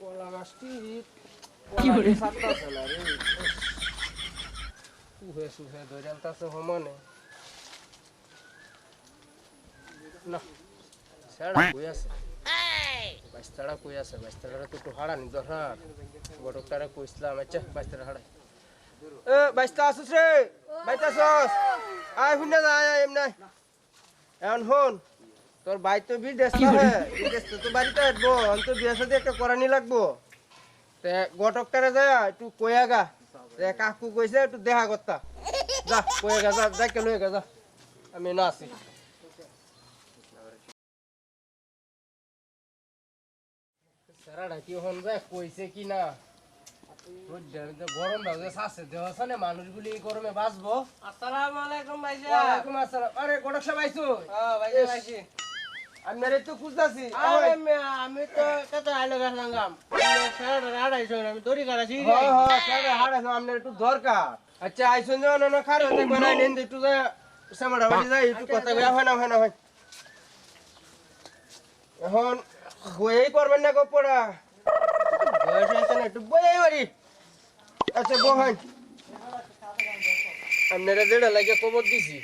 কলা গাছটি রে সুহে ধরে আনতাছে সমানে না সেটা কই আছে বাইস্তারা কই আছে বাইস্তারা তো একটু হারানি দরকার গটকটারে কইছিলাম আচ্ছা বাইস্তারা হারাই এ বাইস্তা আসুস রে বাইস্তা আসুস আয় হুনে যা আয় এমনি এখন হন তোর ভাই তো বিদেশ না বিদেশ তো তো বাড়িতে আসব আমি তো বিয়ে সাথে একটা করানি লাগবো। তে গটকটারে যা একটু কইয়া গা। তে কাকু কইছে একটু দেখা করতা। যা কইয়া গা যা যা কে লইয়া গা যা। আমি না সারাটা কি হন যায় কইছে কি না? গরম ভাবে শাসে দেওয়া আছে না মানুষগুলি এই গরমে বাঁচবো? আসসালামু আলাইকুম ভাইজান। ওয়ালাইকুম আসসালাম। আরে গটক সাহেব আইছো হ্যাঁ ভাইজান আইছি আপনারে তো খুঁজতাছি। আরে আমি তো কত আইলো গেছিলাম আড়াইশো আমি দড়ি কাটাছি সাড়ে হাড়ে আপনার একটু দরকার। আচ্ছা আইসুন যাও না না খার হতে বানাই নেন একটু সামাড়া বাড়ি যাই একটু কথা কইয়া হয় না হয় না হয়। এখন বইয়েই করবেন না গো পড়া। বয়স হয়েছে না একটু বইয়েই বাড়ি আচ্ছা বহান আপনারা যেটা লাগে খবর দিছি।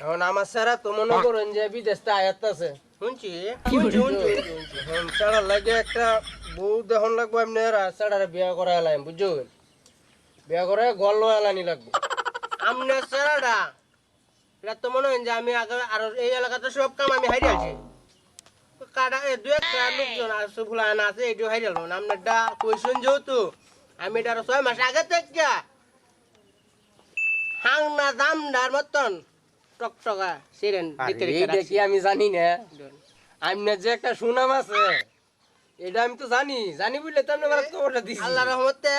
এখন আমার সারা তো মনে করেন যে বিদেশটা আয়াত আছে। শুনছি। সারা লাগে একটা বউ দেখুন লাগবো এমনি সাড়ারে বিয়া করা এলাম বুঝছেন বিয়া করে ঘর লো এলানি লাগবে। আমনে সারাটা এটা তো মনে হয় যে আমি আগে আর এই এলাকাতে সব কাম আমি হারিয়ে আছি। কাটা এ দু একটা লোকজন আছে ফুলান আছে এটু হারিয়ে গেল আপনারটা কইসুন যেহেতু আমি এটা আরও ছয় মাস আগে থেকে হাং না দাম ডার মতন টকটকা সিরেন এইটা কি আমি জানি না। আপনার যে একটা সুনাম আছে এটা আমি তো জানি। জানি বুঝলে তো আপনার খবরটা দিছি। আল্লাহ রহমতে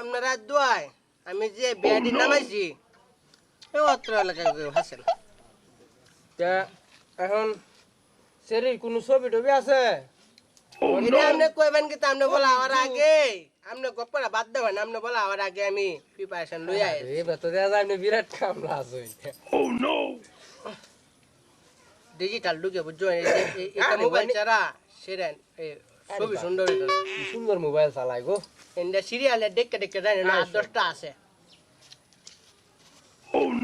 আপনারা দোয়ায় আমি যে বিয়াটি নামাইছি অত্র এলাকায় হাসেন তা এখন শরীর কোনো ছবি টবি আছে? এটা আপনি কইবেন কিন্তু আপনি বলা আমার আগে? আপনি গপ্পটা বাদ দেবেন আপনি বলা আমার আগে আমি প্রিপারেশন লই আই এবার তো দেখা যায় আপনি বিরাট কামলা আছে। ডিজিটাল ঢুকে বুঝছ? এটা মোবাইল ছাড়া সেরেন এই ছবি সুন্দর সুন্দর মোবাইল চালাই গো। এন্ডা সিরিয়ালে দেখতে দেখতে জানি না আট দশটা আছে।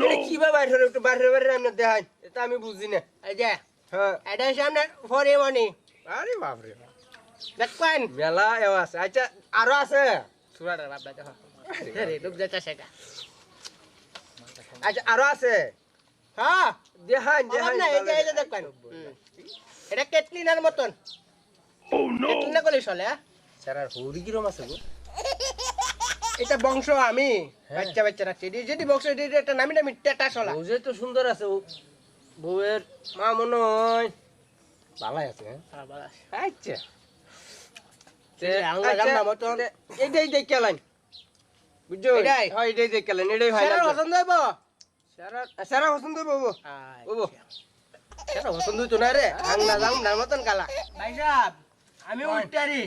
এটা কীভাবে বাইরে একটু বাইরে বাইরে আপনি দেখাই। এটা আমি বুঝি না। এই যে হ্যাঁ। এটা হচ্ছে আপনার ফরে মানি আরে বাপরে দেখবেন মেলা এও আছে। আচ্ছা আরও আছে? সুরাটা বাবা দেখো। রে ডুব যাচ্ছে সেটা। আচ্ছা আরও আছে? হ্যাঁ দেখাই অভাব দেখাই এই যে- এই যে দেখবেন। এটা কেটলিনার মতন। কেটলিনা করলে চলে হ্যাঁ? স্যার হৌরি কিরম আছে গো? এটা বংশ আমি হ্যাঁ। বাচ্চা বাচ্চা রাখছি এটি যেটি বংশ এটি একটা নামি নামি টেটা চলা। বউ তো সুন্দর আছে ও- বউয়ের মা মনে হয় ভালাই আছে হ্যাঁ? আচ্ছা। আচ্ছা, দেখে লাইন। বুঝছ? এটাই? হ্যাঁ এটাই দেখে এটাই ভাই পছন্দ হইব? সারা সারা পছন্দ বাবু বাবু সেটা পছন্দ হইতো না রে আংলা জামনার মতন কালা ভাই সাহেব আমি উঠতারি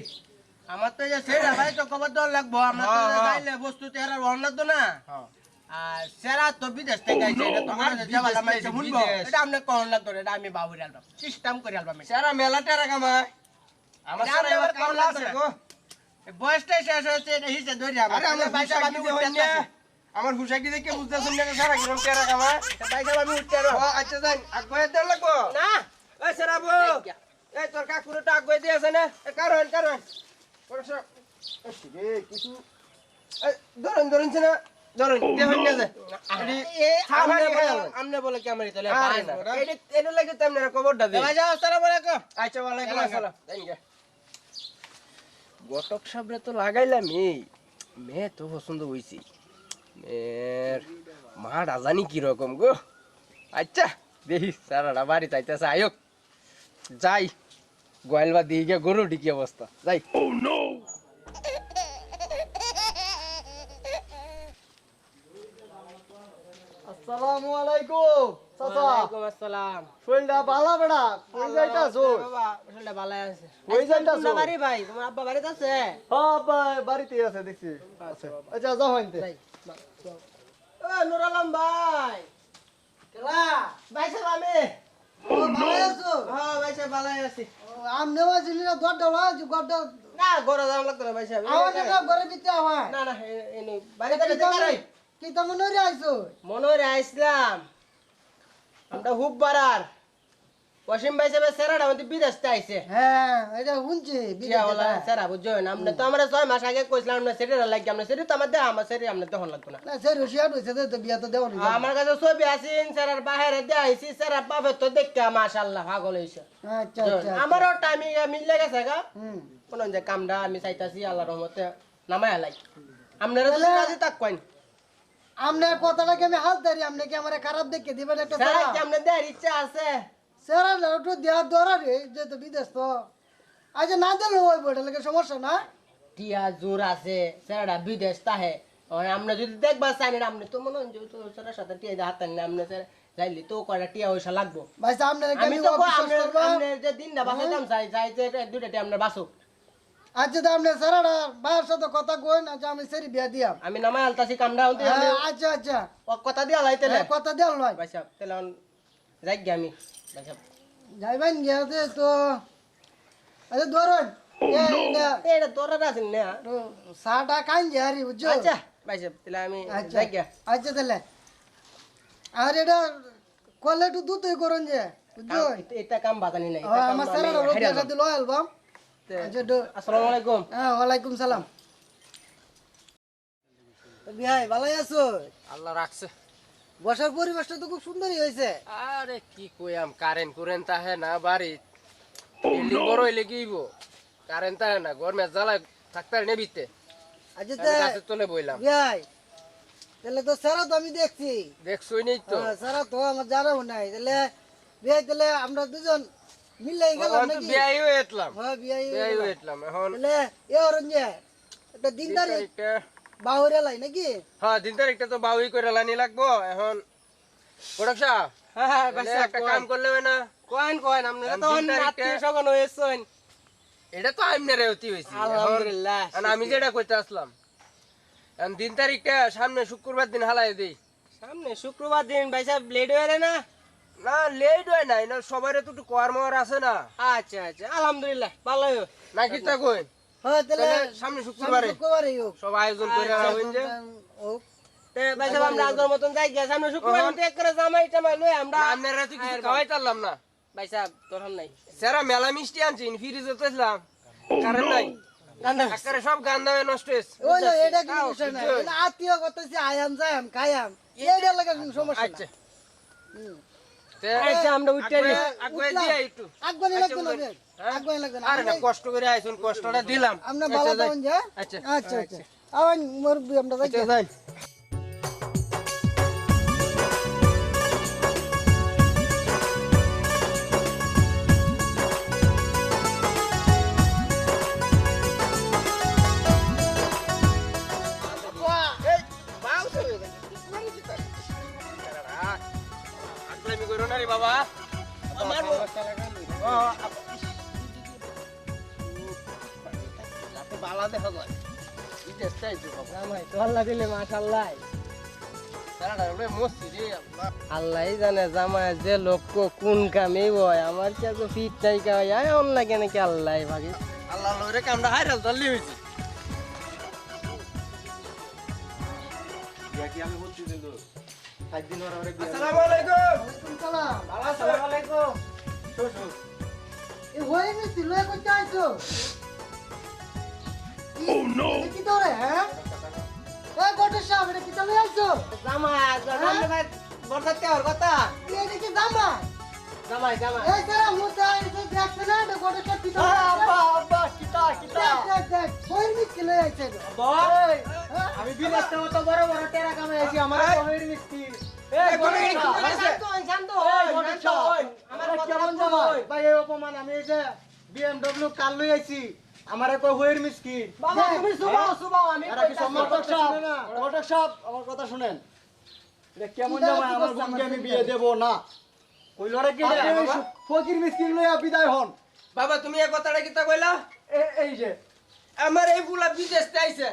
আমার তো এই যে সেরা ভাই তো খবর দেওয়ার লাগবো আমরা তো। যাইলে বস্তু তেরার অন্য তো না হ্যাঁ আর সেরা তো বিদেশ থেকে আইছে এটা তো আর যে বালা মাইছে থেকে, এটা আপনি কোন লাগতো এটা আমি বাবুর অ্যালবাম সিস্টেম করে অ্যালবাম সারা মেলা টেরা কামায় আমার সারা এবার কাম না। গো বয়সটাই শেষ হয়েছে এটা হিসেবে ধরে আমার আরে আমার ভাই সাহেব আমি উঠতে আমার হুশাকি দেখে বুঝতেছেন না সারা কিরম টেরা কামায় ভাই সাহেব আমি উঠতে আরও। আচ্ছা যাই। আগুয়ে দেন লাগবো? না। এই সারাবো এই তোর কাকুরে তো আগুয়ে দিয়েছে না? এ কারণ কারণ রে কিছু ধরেন ধরেন না ধরেন দেখুন না যে এডি এ সামনে আমনে বলে কি আমার পারে না লাগে তো আপনারা খবরটা দিই ভাই সাহেব আসসালামু আলাইকুম আচ্ছা। আসসালাম। গটক সাবরে তো লাগাইলাম এই মেয়ে তো পছন্দ হইছি। মেয়ের মা রাজানি কীরকম গো? আচ্ছা দেখি সারাটা বাড়ি তাইতেছে আয়ক। যাই গোয়াল বা দিয়ে গিয়ে গরু কি অবস্থা যাই। আসসালামু আলাইকুম চাচা। ওয়ালাইকুম আসসালাম। শরীরটা ভালো বেড়া? কই যাইতাছো? বাবা আসলে ভালো আছে। কই যাইতাছো? বাড়ি ভাই তোমার আব্বা বাড়িতে আছে? হ্যাঁ ভাই বাড়িতে আছে দেখছি। আচ্ছা যাও হইতে নুর আলম ভাই। কেলা? ভাই সাহেব আমি ও ভালো আছো? হ্যাঁ ভাই সাহেব ভালো আছি আমনে ওয়াজিনি না দর দলা যে গড না লাগতো না ভাই সাহেব আওয়াজ না ঘরে দিতে হয়। না না এনে বাড়ি থেকে কি তো মনে রে আইছো? মনে হয় আইসলাম। আমরা হুব বাড়ার ওয়াসিম ভাই সাহেব সেরাটা আমাদের বিদেশ আইছে। হ্যাঁ এটা শুনছি সেরা বুঝছ? না আমরা তো আমরা ছয় মাস আগে কইছিলাম আমরা সেটা লাগি আমরা সেটা তো আমার দেহ আমার সেটা আমরা লাগতো না। না সে রশিয়া হইছে তো বিয়া তো আমার কাছে ছবি স্যারের বাইরে স্যারের বাপে তো দেখতে পাগল হইছে। আচ্ছা আচ্ছা আমারও টাইমিং মিললে গেছে গা। হুম। কোন যে কামটা আমি চাইতাছি আল্লাহর রহমতে নামাই আলাই আপনারা তো রাজি তাক কইন। আমনে কথাটাকে আমি হাত ধরি আপনি কি আমার খারাপ দেখে দিবেন একটা স্যার কি আপনার দেওয়ার ইচ্ছা আছে। সারা একটু দেওয়া দরা রে যে তো বিদেশ তো। আচ্ছা না দিলে ওই বইটা লাগে সমস্যা না? টিয়া জোর আছে স্যারটা বিদেশ তাহে। আমরা যদি দেখবা চাই না আপনি তো মনে হয় যে তো স্যারের সাথে টিয়া দিয়ে হাত না, আপনি স্যার যাইলি তো কয়টা টিয়া পয়সা লাগবো। ভাই আমি তো যে দিনটা বাঁচাইতাম চাই চাই যে দুইটা টিয়া আপনার বাঁচুক। আচ্ছা তো আপনি সারাটা ভাইয়ের সাথে কথা কই না যে আমি সেরি বিয়া দিয়াম। আমি নামাই আলতাছি হতে হ্যাঁ, আচ্ছা আচ্ছা। ও কথা দিয়া লাই হ্যাঁ, কথা দেওয়াল ভাই ভাই সাহেব তাহলে যাই গে আমি যাইবেন গিয়াতে তো আচ্ছা ধরুন এটা তোরা আছেন না? সাটা কান হারি বুঝছ? আচ্ছা ভাই সাহেব তাহলে আমি আচ্ছা যাই গে আচ্ছা তাহলে। আর এটা কলে একটু দুধই করুন যে বুঝছ? এটা- কাম নাই আমার অ্যালবাম। আচ্ছা আসসালামু আলাইকুম। হ্যাঁ ওয়ালাইকুম সালাম। বিহাই ভালোই আছো? আল্লাহ রাখছে। বসার পরিবেশটা তো খুব সুন্দরই হয়েছে। আরে কি কইয়াম কারেন্ট কুরেন্ট তাহে না বাড়ি বিল্ডিং বড় হইলে কি কারেন্ট তাহে না গরমে জ্বালায় থাকতে পারি নেবিতে আচ্ছা আমি গাছের তলে বইলাম। বিহাই তাহলে তো স্যারা তো আমি দেখছি। দেখছই নেই তো। হ্যাঁ, স্যারা তো আমার জানাও নাই। তাহলে বিহাই তাহলে আমরা দুজন মিলাই গেলাম নাকি? বিয়াই এতলাম। হ্যাঁ বিয়াই এতলাম। এখন তাহলে এ অরঞ্জে একটা দিন দিন তারিখ তারিখটা বাহুরে লাই নাকি? হ্যাঁ দিন তারিখটা তো বাউই করে লানি লাগবো এখন। প্রোডাক্ট সাহেব হ্যাঁ হ্যাঁ ভাই তাহলে সাহেব একটা কাম করলে হয় না? কয়েন কয়েন আপনারা তো আত্মীয় স্বজন হয়েছেন। এটা তো আমনে রেওতি হইছি আলহামদুলিল্লাহ আমি যেটা কইতে আসলাম দিন তারিখটা সামনে শুক্রবার দিন হালাই দেই। সামনে শুক্রবার দিন ভাই সাহেব লেট হয়ে না? না লেট হয় নাই না সবাই তো একটু কর্মর আছে না। আচ্ছা আচ্ছা আলহামদুলিল্লাহ ভালো। নাকি তা কই? সামনে শুক্রবারে সব আয়োজন করে ভাই সাহেব আমরা মতন যাই গিয়া সামনে শুক্রবার করে জামাই টামাই লই আমরা আপনারা তো কিছু খাওয়াই পারলাম না। ভাই সাহেব নাই। সেরা মেলা মিষ্টি আনছি ফ্রিজে তো কারণ নাই। সব গান্দামে নষ্ট হয়েছে। ওই না, এটা বিষয় না। আত্মীয় করতেছি আয়াম যায়াম খায়াম এইটা লাগে কোনো সমস্যা আচ্ছা। আচ্ছা আমরা উঠতে আচ্ছা আচ্ছা দিয়ে একটু। আচ্ছা লাগবে না আচ্ছা আচ্ছা আচ্ছা লাগবে না। আরে না কষ্ট করে আইছুন কষ্টটা দিলাম। আমরা আচ্ছা, বাবা যাই। আচ্ছা আচ্ছা আচ্ছা আচ্ছা। আচ্ছা। আবার আচ্ছা আমরা যাই। বালা দেখা যায় বিদেশ চাইছো জামাই তো আল্লাহ দিলে জানে জামাই যে লক্ষ্য কোন কামে বয়। আমার কি এত ফিট কামাই অন্য কেন কি আল্লাহ ভাগে। আল্লাহ লরে কামটা হাইরাল দল্লি হইছে। আসসালামু আলাইকুম। সালাম। আসসালামু আলাইকুম। এ হয়ে গেছি লয়ে করতে আইছো? ও নো কি তোরে হ্যাঁ? এ গোটে সাহেব এটা কি চলে আইছো জামাই জামাই ভাই বর্ষাতে আর কথা? এটা কি দামা জামাই জামাই। এই তারা মুদা এটা দেখছ না এটা গোটে সাহেব কি চলে আব্বা আব্বা কিতা কিতা দেখ দেখ হয়ে গেছি লয়ে আইছে হ্যাঁ? আমি বিদেশ থেকে তো বড় বড় টেরা কামে আছি আমার শহরের মিষ্টি। এই কি শান্ত হই শান্ত হই শান্ত হই। আমার কেমন জামাই? ভাই এই অপমান আমি এই যে বিএমডব্লিউ কার লই আইছি। আমারে কই হইর মিসকি বাবা তুমি সুবাও সুবাও আমি এরা কি সম্মান করছে? না ঘটক সাহেব আমার কথা শুনেন। এটা কেমন দাঁড়া আমার বোনকে আমি বিয়ে দেব? না। কি রে? ফকির মিসকিন লইয়া বিদায় হন। বাবা তুমি কথাটা কিতা কইলা? এ- এই যে। আমার এই বুলা বিদেশ আইছে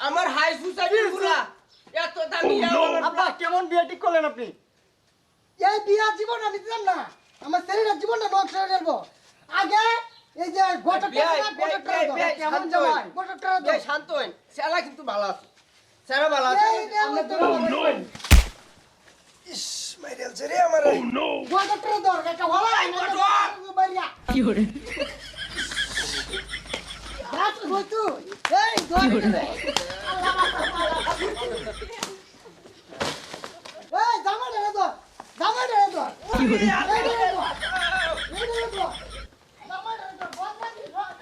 আমার হাই সোসাইটির বুলা। এত দামি আব্বা কেমন বিয়ে ঠিক করলেন আপনি? এই বিয়া জীবন আমি দিলাম না। আমার শরীরের জীবনটা নষ্ট হয়ে আগে এই যে গোটা গোটা বিয়াই, বিয়াই, কেমন শান্ত জামাই? হই। গোটা টাকা দাও। এই শান্ত হইন। স্যারা কিন্তু ভালো আছে। স্যারা ভালো আছে। নে আমরা তো ইস মাইরেল রে আমার গোটা টাকা দাও একটা ভালো বাড়িয়া কি hore রাত হইতো এই দোয়ারে এই জামা রে দাও জামা রে দাও কি এই